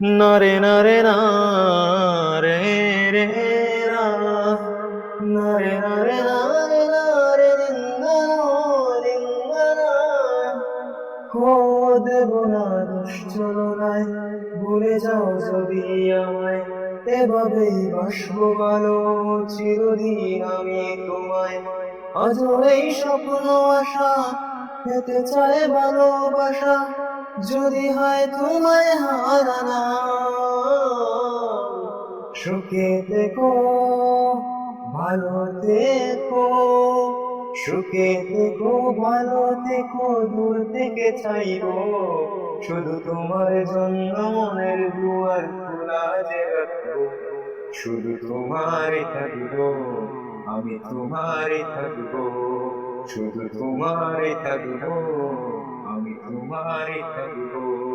নরে নরে না রে রে। নরে নরে না রে রে দেব না দুশ্চরণায় ভুলে যাও যদি আমায়। এভাবেই বাসবো ভালো চিরদিন আমি তোমায়। আজ এই স্বপ্ন আশা, পেতে চায় ভালোবাসা। যদি হয় তোমায় হারানা সুখে দেখো, ভালো থেকো সুখে দেখো, ভালো দেখো, দূর থেকে চাইব, শুধু তোমার জন্য মনের দুয়ার খোলা যে রাখব, শুধু তোমারই থাকব, আমি তোমারই থাকব, শুধু তোমারই থাকব। আমি তোমারই থাকবো